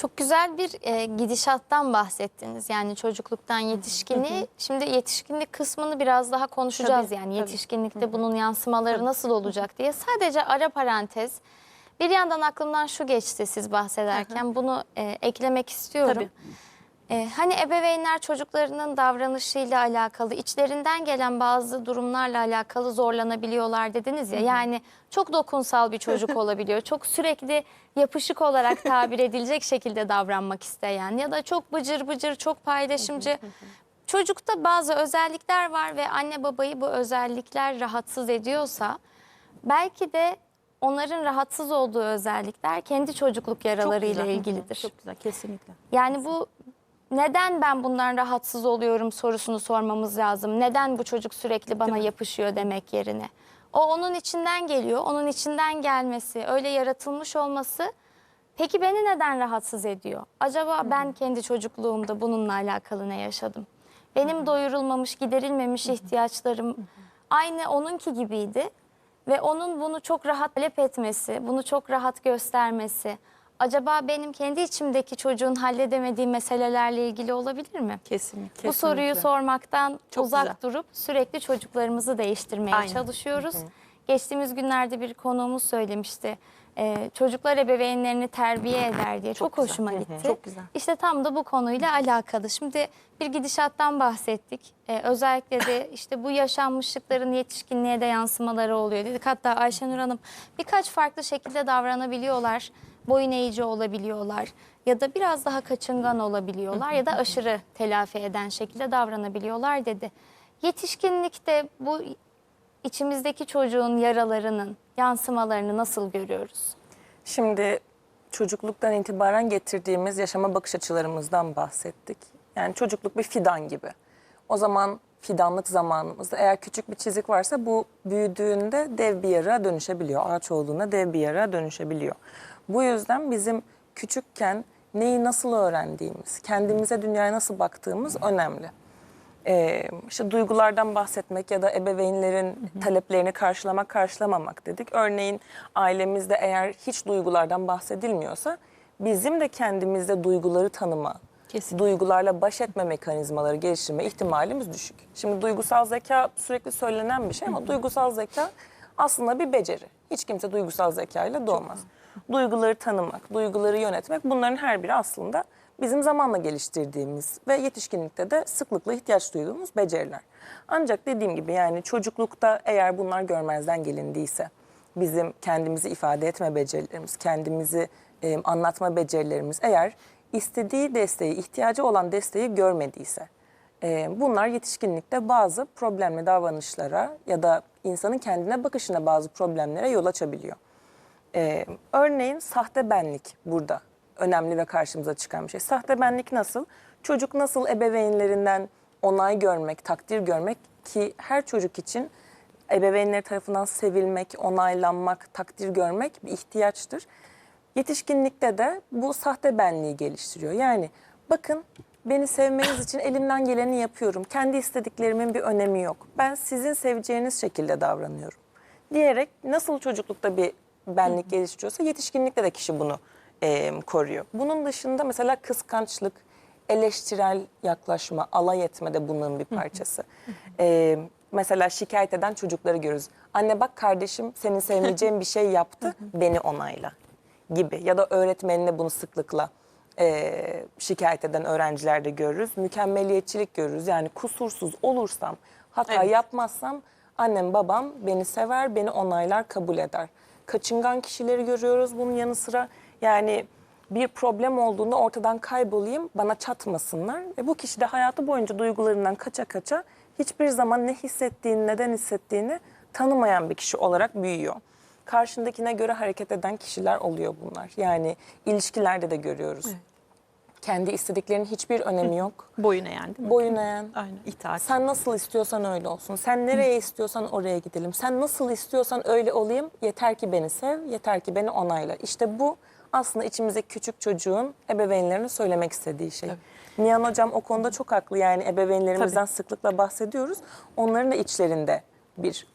çok güzel bir e, gidişattan bahsettiniz. Yani çocukluktan yetişkinliğe. Şimdi yetişkinlik kısmını biraz daha konuşacağız. Tabii, yani tabii. yetişkinlikte bunun yansımaları nasıl olacak diye. Sadece ara parantez. Bir yandan aklımdan şu geçti siz bahsederken. Bunu e, eklemek istiyorum. Tabii. E, hani ebeveynler çocuklarının davranışıyla alakalı, içlerinden gelen bazı durumlarla alakalı zorlanabiliyorlar dediniz ya. Yani çok dokunsal bir çocuk olabiliyor. Çok sürekli yapışık olarak tabir edilecek şekilde davranmak isteyen ya da çok bıcır bıcır, çok paylaşımcı. Çocukta bazı özellikler var ve anne babayı bu özellikler rahatsız ediyorsa belki de onların rahatsız olduğu özellikler kendi çocukluk yaralarıyla güzel. ilgilidir. Çok güzel kesinlikle. Yani bu neden ben bundan rahatsız oluyorum sorusunu sormamız lazım. Neden bu çocuk sürekli bana yapışıyor demek yerine. O onun içinden geliyor. Onun içinden gelmesi, öyle yaratılmış olması peki beni neden rahatsız ediyor? Acaba ben kendi çocukluğumda bununla alakalı ne yaşadım? Benim doyurulmamış, giderilmemiş ihtiyaçlarım aynı onunki gibiydi. Ve onun bunu çok rahat talep etmesi, bunu çok rahat göstermesi, acaba benim kendi içimdeki çocuğun halledemediği meselelerle ilgili olabilir mi? Kesinlikle. Bu soruyu sormaktan Çok uzak güzel. durup sürekli çocuklarımızı değiştirmeye Aynen. çalışıyoruz. Geçtiğimiz günlerde bir konuğumuz söylemişti. Ee, çocuklar ebeveynlerini terbiye eder diye. Çok, Çok güzel. hoşuma Hı hı. gitti. Çok güzel. İşte tam da bu konuyla alakalı. Şimdi bir gidişattan bahsettik. Ee, özellikle de işte bu yaşanmışlıkların yetişkinliğe de yansımaları oluyor dedik. Hatta Ayşenur Hanım birkaç farklı şekilde davranabiliyorlar. Boyun eğici olabiliyorlar ya da biraz daha kaçıngan olabiliyorlar ya da aşırı telafi eden şekilde davranabiliyorlar dedi. Yetişkinlikte bu içimizdeki çocuğun yaralarının yansımalarını nasıl görüyoruz? Şimdi çocukluktan itibaren getirdiğimiz yaşama bakış açılarımızdan bahsettik. Yani çocukluk bir fidan gibi. O zaman fidanlık zamanımızda eğer küçük bir çizik varsa bu büyüdüğünde dev bir yarığa dönüşebiliyor. Ağaç olduğunda dev bir yarığa dönüşebiliyor. Bu yüzden bizim küçükken neyi nasıl öğrendiğimiz, kendimize dünyaya nasıl baktığımız önemli. Ee, işte duygulardan bahsetmek ya da ebeveynlerin taleplerini karşılamak, karşılamamak dedik. Örneğin ailemizde eğer hiç duygulardan bahsedilmiyorsa bizim de kendimizde duyguları tanıma, Kesin. duygularla baş etme mekanizmaları geliştirme ihtimalimiz düşük. Şimdi duygusal zeka sürekli söylenen bir şey ama duygusal zeka aslında bir beceri. Hiç kimse duygusal zekayla doğmaz. Duyguları tanımak, duyguları yönetmek bunların her biri aslında bizim zamanla geliştirdiğimiz ve yetişkinlikte de sıklıkla ihtiyaç duyduğumuz beceriler. Ancak dediğim gibi yani çocuklukta eğer bunlar görmezden gelindiyse bizim kendimizi ifade etme becerilerimiz, kendimizi e, anlatma becerilerimiz eğer istediği desteği, ihtiyacı olan desteği görmediyse e, bunlar yetişkinlikte bazı problemli davranışlara ya da insanın kendine bakışına bazı problemlere yol açabiliyor. Ee, örneğin sahte benlik burada önemli ve karşımıza çıkan bir şey. Sahte benlik nasıl? Çocuk nasıl ebeveynlerinden onay görmek, takdir görmek ki her çocuk için ebeveynleri tarafından sevilmek, onaylanmak, takdir görmek bir ihtiyaçtır. Yetişkinlikte de bu sahte benliği geliştiriyor. Yani bakın beni sevmeniz için elimden geleni yapıyorum. Kendi istediklerimin bir önemi yok. Ben sizin seveceğiniz şekilde davranıyorum. Diyerek nasıl çocuklukta bir benlik geliştiriyorsa yetişkinlikte de kişi bunu e, koruyor. Bunun dışında mesela kıskançlık, eleştirel yaklaşma, alay etme de bunun bir parçası. E, mesela şikayet eden çocukları görürüz. Anne bak kardeşim senin sevmeyeceğin bir şey yaptı, beni onayla gibi. Ya da öğretmenine bunu sıklıkla e, şikayet eden öğrenciler de görürüz. Mükemmeliyetçilik görürüz. Yani kusursuz olursam, hata Evet. yapmazsam annem babam beni sever, beni onaylar, kabul eder. Kaçıngan kişileri görüyoruz bunun yanı sıra. Yani bir problem olduğunda ortadan kaybolayım, bana çatmasınlar. Ve bu kişi de hayatı boyunca duygularından kaça kaça hiçbir zaman ne hissettiğini, neden hissettiğini tanımayan bir kişi olarak büyüyor. Karşındakine göre hareket eden kişiler oluyor bunlar. Yani ilişkilerde de görüyoruz. Kendi istediklerinin hiçbir önemi yok. Boyun eğen değil mi? Boyun eğen. Aynen. İtaat. Sen nasıl istiyorsan öyle olsun. Sen nereye istiyorsan oraya gidelim. Sen nasıl istiyorsan öyle olayım. Yeter ki beni sev, yeter ki beni onayla. İşte bu aslında içimizdeki küçük çocuğun ebeveynlerine söylemek istediği şey. Nihan Hocam o konuda çok haklı. Yani ebeveynlerimizden sıklıkla bahsediyoruz. Onların da içlerinde bir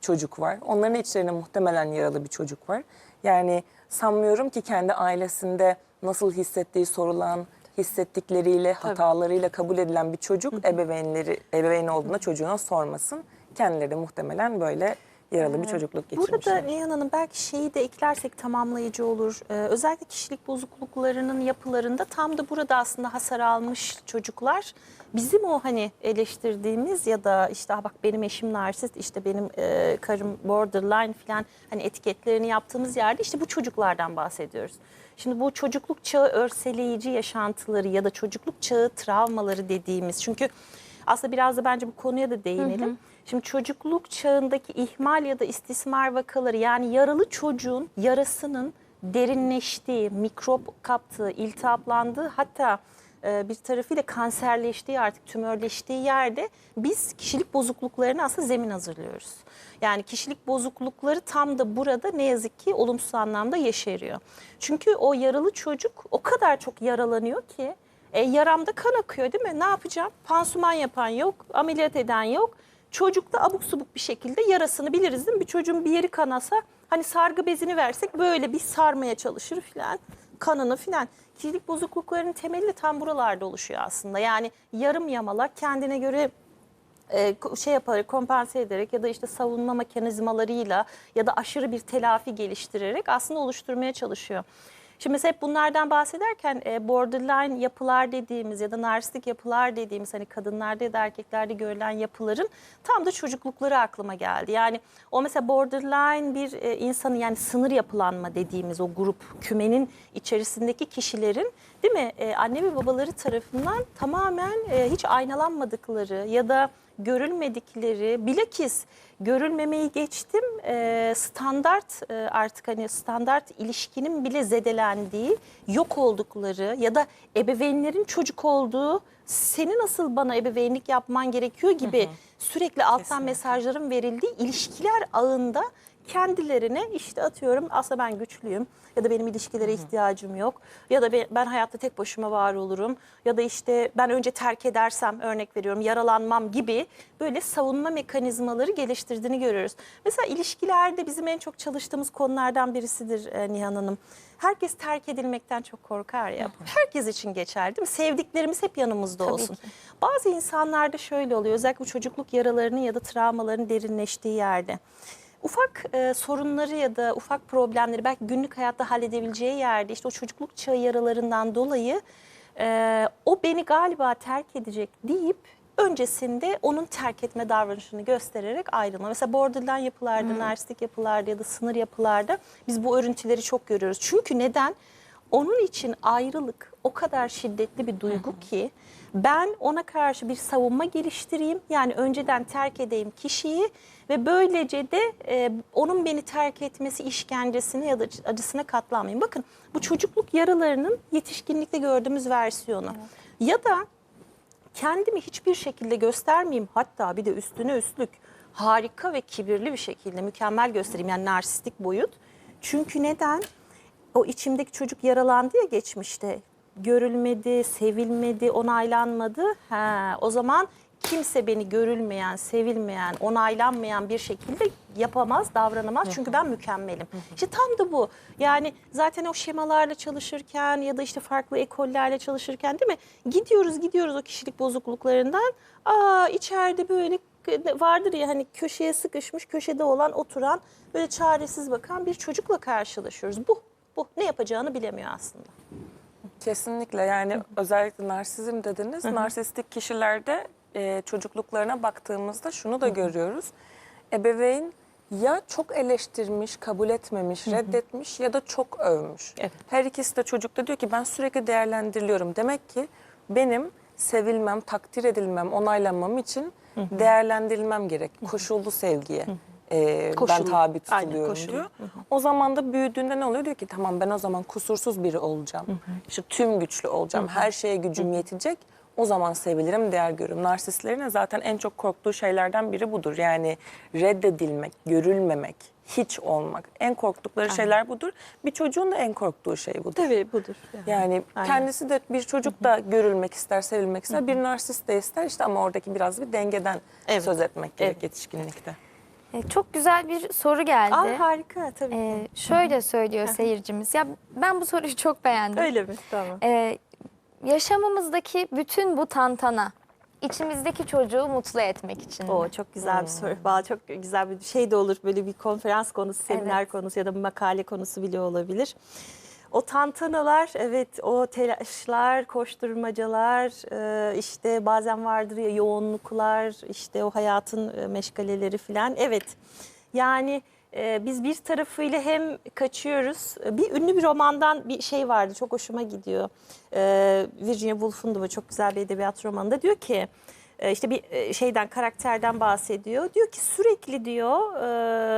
çocuk var. Onların içlerinde muhtemelen yaralı bir çocuk var. Yani sanmıyorum ki kendi ailesinde nasıl hissettiği sorulan, hissettikleriyle, hatalarıyla kabul edilen bir çocuk ebeveynleri ebeveyn olduğunda çocuğuna sormasın. Kendileri de muhtemelen böyle yaralı bir çocukluk geçirmişler. Burada Nihan Hanım belki şeyi de eklersek tamamlayıcı olur. Ee, özellikle kişilik bozukluklarının yapılarında tam da burada aslında hasar almış çocuklar bizim o hani eleştirdiğimiz ya da işte "Ah bak benim eşim narsist işte benim e, karım borderline falan hani etiketlerini yaptığımız yerde işte bu çocuklardan bahsediyoruz. Şimdi bu çocukluk çağı örseleyici yaşantıları ya da çocukluk çağı travmaları dediğimiz çünkü aslında biraz da bence bu konuya da değinelim. Şimdi çocukluk çağındaki ihmal ya da istismar vakaları yani yaralı çocuğun yarasının derinleştiği, mikrop kaptığı, iltihaplandığı hatta bir tarafıyla kanserleştiği artık tümörleştiği yerde biz kişilik bozukluklarını aslında zemin hazırlıyoruz. Yani kişilik bozuklukları tam da burada ne yazık ki olumsuz anlamda yeşeriyor. Çünkü o yaralı çocuk o kadar çok yaralanıyor ki e, yaramda kan akıyor değil mi? Ne yapacağım? Pansuman yapan yok, ameliyat eden yok. Çocuk da abuk subuk bir şekilde yarasını biliriz değil mi? Bir çocuğun bir yeri kanasa hani sargı bezini versek böyle bir sarmaya çalışır filan kanını filan. Kişilik bozukluklarının temeli de tam buralarda oluşuyor aslında. Yani yarım yamalak kendine göre e, şey yaparak kompanse ederek ya da işte savunma mekanizmalarıyla ya da aşırı bir telafi geliştirerek aslında oluşturmaya çalışıyor. Şimdi mesela hep bunlardan bahsederken e, borderline yapılar dediğimiz ya da narsistik yapılar dediğimiz hani kadınlarda ya da erkeklerde görülen yapıların tam da çocuklukları aklıma geldi. Yani o mesela borderline bir e, insanı yani sınır yapılanma dediğimiz o grup kümenin içerisindeki kişilerin değil mi e, anne ve babaları tarafından tamamen e, hiç aynalanmadıkları ya da görülmedikleri bilakis görülmemeyi geçtim e, standart e, artık hani standart ilişkinin bile zedelendiği yok oldukları ya da ebeveynlerin çocuk olduğu seni nasıl bana ebeveynlik yapman gerekiyor gibi sürekli alttan Kesinlikle. mesajların verildiği ilişkiler ağında kendilerine işte atıyorum aslında ben güçlüyüm ya da benim ilişkilere ihtiyacım yok ya da be- ben hayatta tek başıma var olurum ya da işte ben önce terk edersem örnek veriyorum yaralanmam gibi böyle savunma mekanizmaları geliştirdiğini görüyoruz. Mesela ilişkilerde bizim en çok çalıştığımız konulardan birisidir e, Nihan Hanım. Herkes terk edilmekten çok korkar ya. Herkes için geçer değil mi? Sevdiklerimiz hep yanımızda Tabii olsun. ki. Bazı insanlarda şöyle oluyor özellikle bu çocukluk yaralarının ya da travmaların derinleştiği yerde. Ufak e, sorunları ya da ufak problemleri belki günlük hayatta halledebileceği yerde işte o çocukluk çağı yaralarından dolayı e, o beni galiba terk edecek deyip öncesinde onun terk etme davranışını göstererek ayrılma. Mesela borderline yapılarda, narsistik yapılarda ya da sınır yapılarda biz bu örüntüleri çok görüyoruz. Çünkü neden? Onun için ayrılık o kadar şiddetli bir duygu ki ben ona karşı bir savunma geliştireyim. Yani önceden terk edeyim kişiyi ve böylece de e, onun beni terk etmesi işkencesine ya da acısına katlanmayayım. Bakın bu çocukluk yaralarının yetişkinlikte gördüğümüz versiyonu. Ya da kendimi hiçbir şekilde göstermeyeyim hatta bir de üstüne üstlük harika ve kibirli bir şekilde mükemmel göstereyim yani narsistik boyut. Çünkü neden? O içimdeki çocuk yaralandı ya geçmişte. Görülmedi, sevilmedi, onaylanmadı. Ha, o zaman kimse beni görülmeyen, sevilmeyen, onaylanmayan bir şekilde yapamaz, davranamaz. Çünkü ben mükemmelim. İşte tam da bu. Yani zaten o şemalarla çalışırken ya da işte farklı ekollerle çalışırken değil mi? Gidiyoruz gidiyoruz o kişilik bozukluklarından. Aa içeride böyle vardır ya hani köşeye sıkışmış, köşede olan oturan böyle çaresiz bakan bir çocukla karşılaşıyoruz. Bu, bu ne yapacağını bilemiyor aslında. Kesinlikle yani özellikle narsizm dediniz. Narsistik kişilerde e, çocukluklarına baktığımızda şunu da görüyoruz. Ebeveyn ya çok eleştirmiş, kabul etmemiş, reddetmiş ya da çok övmüş. Evet. Her ikisi de çocukta diyor ki ben sürekli değerlendiriliyorum. Demek ki benim sevilmem, takdir edilmem, onaylanmam için değerlendirilmem gerek. Koşullu sevgiye. e, ben Koşullu. tabi Aynen, tutuluyorum koşullu. diyor. O zaman da büyüdüğünde ne oluyor? Diyor ki tamam ben o zaman kusursuz biri olacağım. İşte tüm güçlü olacağım. Her şeye gücüm yetecek. O zaman sevilirim, değer görürüm. Narsistlerin zaten en çok korktuğu şeylerden biri budur. Yani reddedilmek, görülmemek, hiç olmak. En korktukları şeyler budur. Bir çocuğun da en korktuğu şey budur. Tabii budur. Yani Aynen. kendisi de bir çocuk da görülmek ister, sevilmek ister. Bir narsist de ister işte ama oradaki biraz bir dengeden Evet. söz etmek gerek Evet. yetişkinlikte. E, Çok güzel bir soru geldi. Aa, harika tabii. E, şöyle söylüyor seyircimiz. Ya ben bu soruyu çok beğendim. Öyle mi? Tamam. E, yaşamımızdaki bütün bu tantana içimizdeki çocuğu mutlu etmek için. O çok güzel bir soru. Valla çok güzel bir şey de olur. Böyle bir konferans konusu, seminer Evet. konusu ya da bir makale konusu bile olabilir. O tantanalar, evet o telaşlar, koşturmacalar, e, işte bazen vardır ya yoğunluklar, işte o hayatın e, meşgaleleri falan. Evet yani e, biz bir tarafıyla hem kaçıyoruz. Bir ünlü bir romandan bir şey vardı çok hoşuma gidiyor. E, Virginia Woolf'un da böyle çok güzel bir edebiyat romanında diyor ki işte bir e, şeyden karakterden bahsediyor. Diyor ki sürekli diyor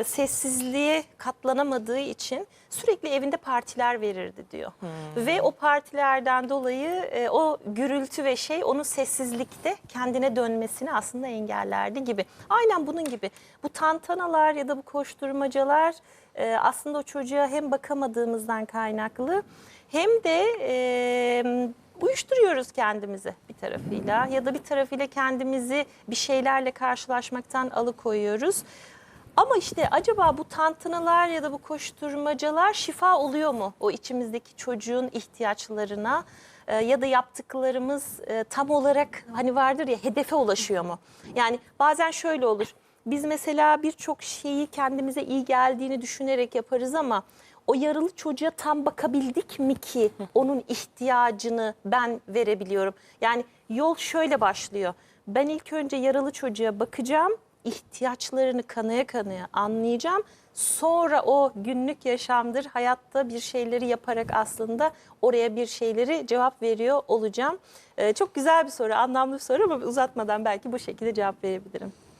e, sessizliğe katlanamadığı için sürekli evinde partiler verirdi diyor. Ve o partilerden dolayı e, o gürültü ve şey onun sessizlikte kendine dönmesini aslında engellerdi gibi. Aynen bunun gibi. Bu tantanalar ya da bu koşturmacalar e, aslında o çocuğa hem bakamadığımızdan kaynaklı hem de e, uyuşturuyoruz kendimizi bir tarafıyla ya da bir tarafıyla kendimizi bir şeylerle karşılaşmaktan alıkoyuyoruz. Ama işte acaba bu tantanalar ya da bu koşturmacalar şifa oluyor mu o içimizdeki çocuğun ihtiyaçlarına e, ya da yaptıklarımız e, tam olarak hani vardır ya hedefe ulaşıyor mu? Yani bazen şöyle olur. Biz mesela birçok şeyi kendimize iyi geldiğini düşünerek yaparız ama o yaralı çocuğa tam bakabildik mi ki onun ihtiyacını ben verebiliyorum? Yani yol şöyle başlıyor. Ben ilk önce yaralı çocuğa bakacağım, ihtiyaçlarını kanaya kanaya anlayacağım. Sonra o günlük yaşamdır, hayatta bir şeyleri yaparak aslında oraya bir şeyleri cevap veriyor olacağım. Ee, çok güzel bir soru, anlamlı bir soru ama uzatmadan belki bu şekilde cevap verebilirim.